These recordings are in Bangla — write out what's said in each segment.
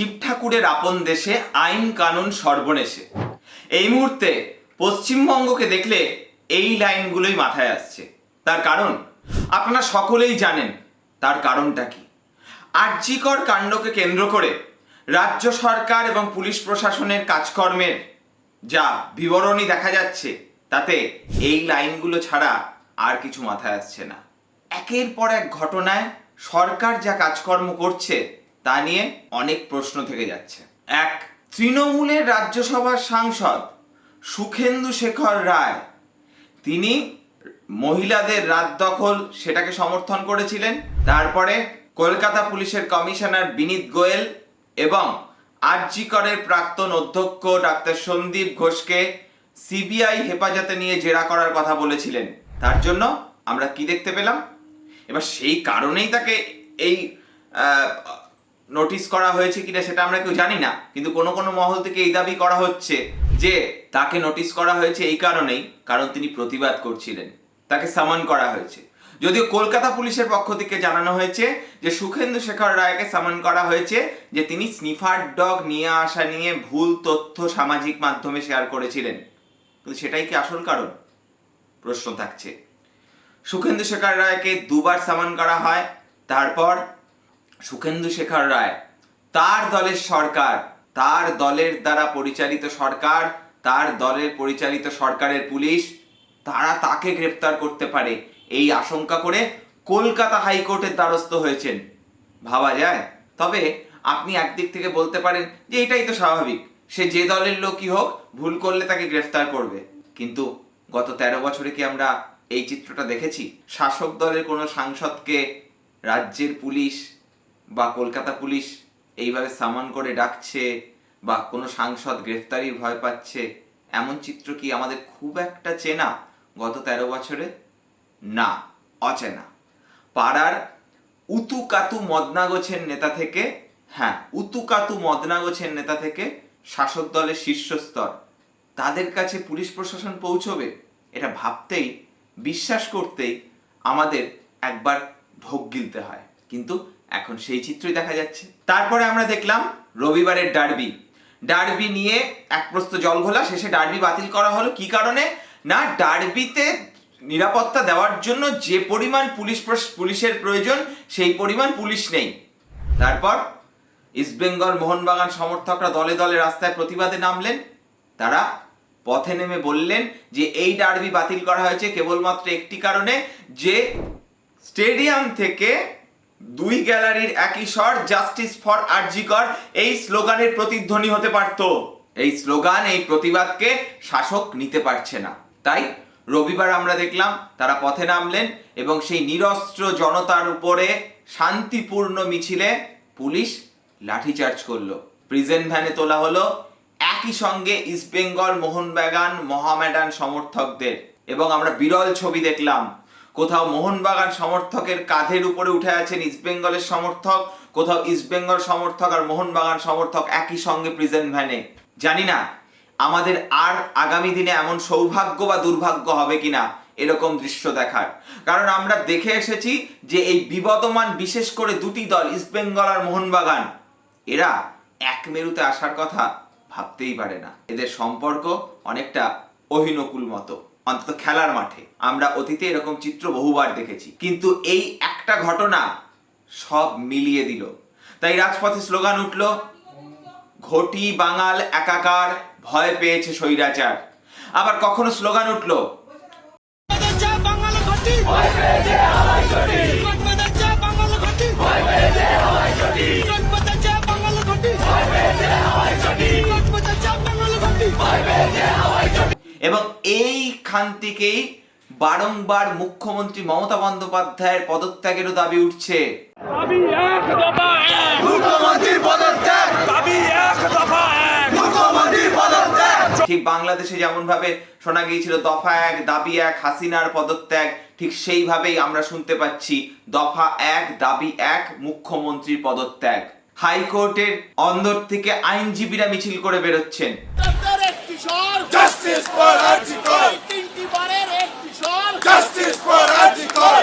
শিব ঠাকুরের আপন দেশে আইন কানুন সর্বনেশে। এই মুহূর্তে পশ্চিমবঙ্গকে দেখলে এই লাইনগুলোই মাথায় আসছে। তার কারণ? আপনারা সকলেই জানেন তার কারণটা কি। আর্যিকর কাণ্ডকে কেন্দ্র করে রাজ্য সরকার এবং পুলিশ প্রশাসনের কাজকর্মের যা বিবরণী দেখা যাচ্ছে, তাতে এই লাইনগুলো ছাড়া আর কিছু মাথায় আসছে না। একের পর এক ঘটনায় সরকার যা কাজকর্ম করছে তা নিয়ে অনেক প্রশ্ন থেকে যাচ্ছে। এক, তৃণমূলের রাজ্যসভার সাংসদ সুখেন্দু শেখর রায়, তিনি মহিলাদের রাত দখল সেটাকে সমর্থন করেছিলেন। তারপরে কলকাতা পুলিশের কমিশনার বিনীত গোয়েল এবং আরজিকরের প্রাক্তন অধ্যক্ষ ডাক্তার সন্দীপ ঘোষকে সিবিআই হেফাজতে নিয়ে জেরা করার কথা বলেছিলেন। তার জন্য আমরা কি দেখতে পেলাম? এবার সেই কারণেই তাকে এই নোটিশ করা হয়েছে কিনা সেটা আমরা কেউ জানি না, কিন্তু কোনো কোনো মহল থেকে এই দাবি করা হচ্ছে যে তাকে নোটিশ করা হয়েছে এই কারণেই, কারণ তিনি প্রতিবাদ করছিলেন, তাকে সামন করা হয়েছে। যদিও কলকাতা পুলিশের পক্ষ থেকে জানানো হয়েছে যে সুখেন্দু শেখর রায়কে সামন করা হয়েছে যে তিনি স্নিফার ডগ নিয়ে আসা নিয়ে ভুল তথ্য সামাজিক মাধ্যমে শেয়ার করেছিলেন। কিন্তু সেটাই কি আসল কারণ? প্রশ্ন থাকছে। সুখেন্দু শেখর রায়কে দুবার সামন করা হয়, তারপর সুখেন্দু শেখর রায়, তার দলের সরকার, তার দলের দ্বারা পরিচালিত সরকার, তার দলের পরিচালিত সরকারের পুলিশ, তারা তাকে গ্রেপ্তার করতে পারে এই আশঙ্কা করে কলকাতা হাইকোর্টের দ্বারস্থ হয়েছেন। ভাবা যায়। তবে আপনি একদিক থেকে বলতে পারেন যে এটাই তো স্বাভাবিক, সে যে দলের লোকই হোক, ভুল করলে তাকে গ্রেফতার করবে। কিন্তু গত তেরো বছরে কি আমরা এই চিত্রটা দেখেছি? শাসক দলের কোনো সাংসদকে রাজ্যের পুলিশ বা কলকাতা পুলিশ এইভাবে সামন করে ডাকছে বা কোনো সাংসদ গ্রেফতারির ভয় পাচ্ছে, এমন চিত্র কি আমাদের খুব একটা চেনা গত তেরো বছরে? না, অচেনা। পাড়ার উতু উতুকাতু মদনাগোছের নেতা থেকে হ্যাঁ উতুকাতু মদনাগোছের নেতা থেকে শাসক দলের শীর্ষস্তর তাদের কাছে পুলিশ প্রশাসন পৌঁছবে? এটা ভাবতেই, বিশ্বাস করতেই আমাদের একবার ঢোক গিলতে হয়। কিন্তু এখন সেই চিত্রই দেখা যাচ্ছে। তারপরে আমরা দেখলাম রবিবারের ডার্বি। ডার্বি নিয়ে এক প্রস্ত জলঘোলা শেষে ডার্বি বাতিল করা হলো। কি কারণে? না, ডার্বিতে নিরাপত্তা দেওয়ার জন্য যে পরিমাণ পুলিশ পুলিশের প্রয়োজন, সেই পরিমাণ পুলিশ নেই। তারপর ইস্টবেঙ্গল মোহনবাগান সমর্থকরা দলে দলে রাস্তায় প্রতিবাদে নামলেন। তারা পথে নেমে বললেন যে, এই ডার্বি বাতিল করা হয়েছে কেবলমাত্র একটি কারণে যে স্টেডিয়াম থেকে দুই গ্যালারির একই স্বর জাস্টিস ফর আরজিকর এই স্লোগানের প্রতিধ্বনি হতে পারত। এই স্লোগান, এই প্রতিবাদকে শাসক নিতে পারছে না। তাই রবিবার আমরা দেখলাম তারা পথে নামলেন এবং সেই নিরস্ত্র জনতার উপরে শান্তিপূর্ণ মিছিলে পুলিশ লাঠিচার্জ করল। প্রিজেন্ট ভ্যানে তোলা হলো একই সঙ্গে ইস্টবেঙ্গল মোহনবাগান মহামেডান সমর্থকদের। এবং আমরা বিরল ছবি দেখলাম কোথাও মোহনবাগান সমর্থকের কাঁধের উপরে উঠে আছেন ইস্টবেঙ্গলের সমর্থক, কোথাও ইস্টবেঙ্গল সমর্থক আর মোহনবাগান সমর্থক একই সঙ্গে প্রিজেন্ট ভ্যানে জানি না, আমাদের আর আগামী দিনে এমন সৌভাগ্য বা দুর্ভাগ্য হবে কিনা, এরকম দৃশ্য দেখার। কারণ আমরা দেখে এসেছি যে এই বিবদমান বিশেষ করে দুটি দল ইস্টবেঙ্গল আর মোহনবাগান, এরা এক মেরুতে আসার কথা ভাবতেই পারে না। এদের সম্পর্ক অনেকটা অহিনকুল মতো। অন্তত খেলার মাঠে। আমরা অতীতে এরকম চিত্র বহুবার দেখেছি। কিন্তু এই একটা ঘটনা সব মিলিয়ে দিল। তাই রাজপথে স্লোগান উঠল, ঘটি বাঙাল একাকার, ভয় পেয়েছে স্বৈরাচার। আবার কখনো স্লোগান উঠল এবং এইখান থেকেই বারংবার মুখ্যমন্ত্রী মমতা বন্দ্যোপাধ্যায়ের পদত্যাগেরও দাবি উঠছে। দাবি এক দফা এক। মুখ্যমন্ত্রীর পদত্যাগ। দাবি এক দফা এক। মুখ্যমন্ত্রীর পদত্যাগ। ঠিক বাংলাদেশে যেমন ভাবে শোনা গিয়েছিল দফা এক দাবি এক হাসিনার পদত্যাগ ঠিক সেইভাবেই আমরা শুনতে পাচ্ছি দফা এক দাবি এক মুখ্যমন্ত্রীর পদত্যাগ। হাইকোর্টের অন্দর থেকে আইনজীবীরা মিছিল করে বেরোচ্ছেন। কিশোর জাস্টিস ফর আরজিকর তিনটি বারের এক কিশোর জাস্টিস ফর আরজিকর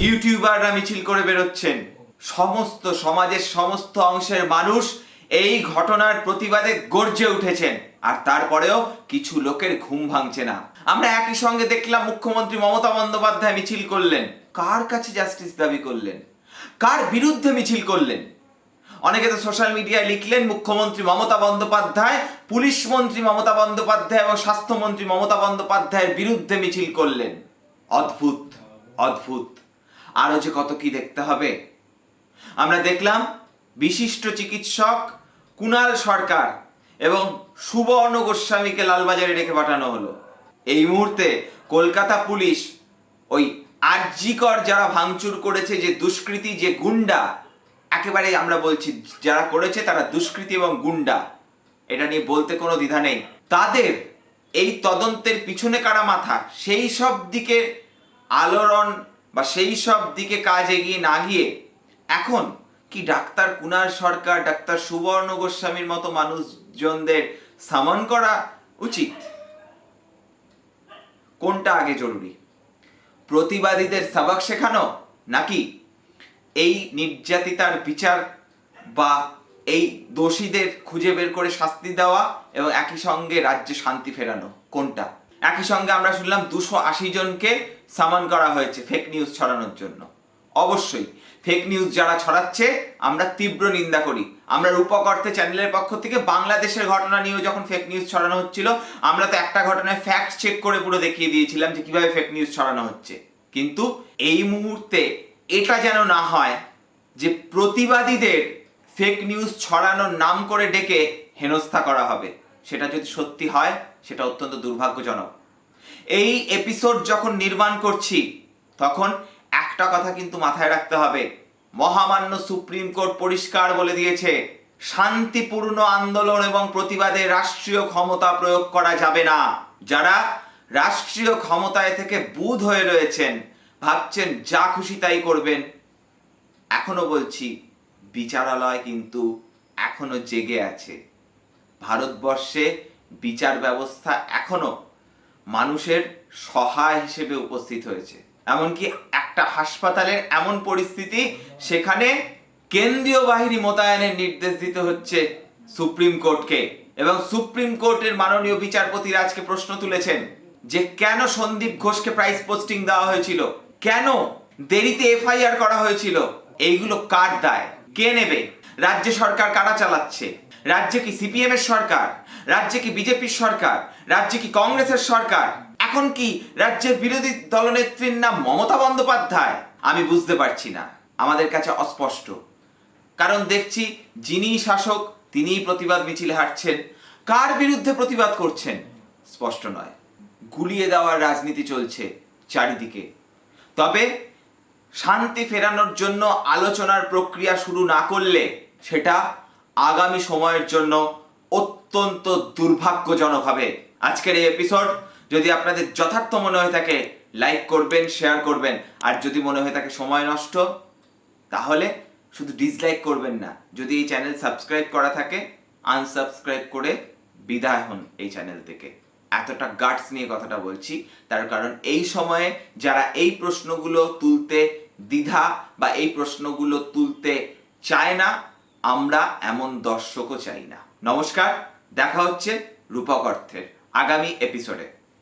ইউটিউবাররা মিছিল করে বেরোচ্ছেন সমস্ত সমাজের সমস্ত অংশের মানুষ এই ঘটনার প্রতিবাদে গর্জে উঠেছেন। আর তারপরেও কিছু লোকের ঘুম ভাঙছে না। আমরা একই সঙ্গে দেখলাম মুখ্যমন্ত্রী মমতা বন্দ্যোপাধ্যায় মিছিল করলেন। কার কাছে জাস্টিস দাবি করলেন? কার বিরুদ্ধে মিছিল করলেন? অনেকে তো সোশ্যাল মিডিয়ায় লিখলেন, মুখ্যমন্ত্রী মমতা বন্দ্যোপাধ্যায়, পুলিশ মন্ত্রী মমতা বন্দ্যোপাধ্যায় এবং স্বাস্থ্যমন্ত্রী মমতা বন্দ্যোপাধ্যায়ের বিরুদ্ধে মিছিল করলেন। অদ্ভুত অদ্ভুত। আরও যে কত কি দেখতে হবে? আমরা দেখলাম বিশিষ্ট চিকিৎসক কুণাল সরকার এবং সুবর্ণ গোস্বামীকে লালবাজারে রেখে পাঠানো হলো। এই মুহূর্তে কলকাতা পুলিশ ওই আর্যিকর যারা ভাঙচুর করেছে, যে দুষ্কৃতী, যে গুন্ডা একেবারে আমরা বলছি যারা করেছে তারা দুষ্কৃতী এবং গুন্ডা, এটা নিয়ে বলতে কোনো দ্বিধা নেই। তাদের এই তদন্তের পিছনে কারা মাথা, সেই সব দিকে আলোড়ন বা সেই সব দিকে কাজ এগিয়ে না গিয়ে এখন কি ডাক্তার কুনাল সরকার, ডাক্তার সুবর্ণ গোস্বামীর মতো মানুষজনদের সামন করা উচিত? কোনটা আগে জরুরি? প্রতিবাদীদের সবক শেখানো নাকি এই নির্যাতিতার বিচার বা এই দোষীদের খুঁজে বের করে শাস্তি দেওয়া এবং একই সঙ্গে রাজ্যে শান্তি ফেরানো? কোনটা? একই সঙ্গে আমরা শুনলাম দুশো আশি জনকে সামন করা হয়েছে ফেক নিউজ ছড়ানোর জন্য। অবশ্যই। ফেক নিউজ যারা ছড়াচ্ছে, আমরা তীব্র নিন্দা করি। আমরা রূপক অর্থে চ্যানেলের পক্ষ থেকে বাংলাদেশের ঘটনা নিয়েও যখন ফেক নিউজ ছড়ানো হচ্ছিল, আমরা তো একটা ঘটনায় ফ্যাক্ট চেক করে পুরো দেখিয়ে দিয়েছিলাম যে কীভাবে ফেক নিউজ ছড়ানো হচ্ছে। কিন্তু এই মুহূর্তে এটা যেন না হয় যে প্রতিবাদীদের ফেক নিউজ ছড়ানোর নাম করে ডেকে হেনস্থা করা হবে, সেটা যদি সত্যি হয়, সেটা অত্যন্ত দুর্ভাগ্যজনক। এই এপিসোড যখন নির্মাণ করছি, তখন একটা কথা কিন্তু মাথায় রাখতে হবে। মহামান্য সুপ্রিম কোর্ট পরিষ্কার বলে দিয়েছে, শান্তিপূর্ণ আন্দোলন এবং প্রতিবাদে রাষ্ট্রীয় ক্ষমতা প্রয়োগ করা যাবে না। যারা রাষ্ট্রীয় ক্ষমতায় থেকে বুধ হয়ে রয়েছেন, ভাবছেন যা খুশি তাই করবেন। এখনও বলছি, বিচারালয় কিন্তু এখনও জেগে আছে। ভারতবর্ষে বিচার ব্যবস্থা এখনও মানুষের সহায় হিসেবে উপস্থিত হয়েছে। এমনকি একটা হাসপাতালের এমন পরিস্থিতি, সেখানে কেন্দ্রীয় বাহিনী মোতায়েনের নির্দেশ দিতে হচ্ছে সুপ্রিম কোর্টকে। এবং সুপ্রিম কোর্টের মাননীয় বিচারপতিরা আজকে প্রশ্ন তুলেছেন যে কেন সন্দীপ ঘোষকে প্রাইস পোস্টিং দেওয়া হয়েছিল? কেন দেরিতে এফআইআর করা হয়েছিল? এইগুলো কার দায়? কে নেবে? রাজ্য সরকার কারা চালাচ্ছে? রাজ্যে কি সিপিএম এর সরকার? রাজ্যে কি বিজেপির সরকার? রাজ্যে কি কংগ্রেসের সরকার? এখন কি রাজ্যের বিরোধী দলনেত্রীর নাম মমতা বন্দ্যোপাধ্যায়? আমি বুঝতে পারছি না। আমাদের কাছে অস্পষ্ট। কারণ দেখছি যিনি শাসক, তিনিই প্রতিবাদ মিছিলে হাঁটছেন। কার বিরুদ্ধে প্রতিবাদ করছেন? স্পষ্ট নয়। গুলিয়ে দেওয়ার রাজনীতি চলছে চারিদিকে। তবে শান্তি ফেরানোর জন্য আলোচনার প্রক্রিয়া শুরু না করলে সেটা আগামী সময়ের জন্য অত্যন্ত দুর্ভাগ্যজনক হবে। আজকের এই এপিসোড যদি আপনাদের যথার্থ মনে হয়ে থাকে লাইক করবেন শেয়ার করবেন। আর যদি মনে হয়ে থাকে সময় নষ্ট, তাহলে শুধু ডিসলাইক করবেন না। যদি এই চ্যানেল সাবস্ক্রাইব করা থাকে আনসাবস্ক্রাইব করে বিদায় হন এই চ্যানেল থেকে। এতটা গার্ডস নিয়ে কথাটা বলছি। তার কারণ এই সময়ে যারা এই প্রশ্নগুলো তুলতে দ্বিধা বা এই প্রশ্নগুলো তুলতে চায় না, আমরা এমন দর্শকও চাই না। নমস্কার, দেখা হচ্ছে রূপক অর্থের আগামী এপিসোডে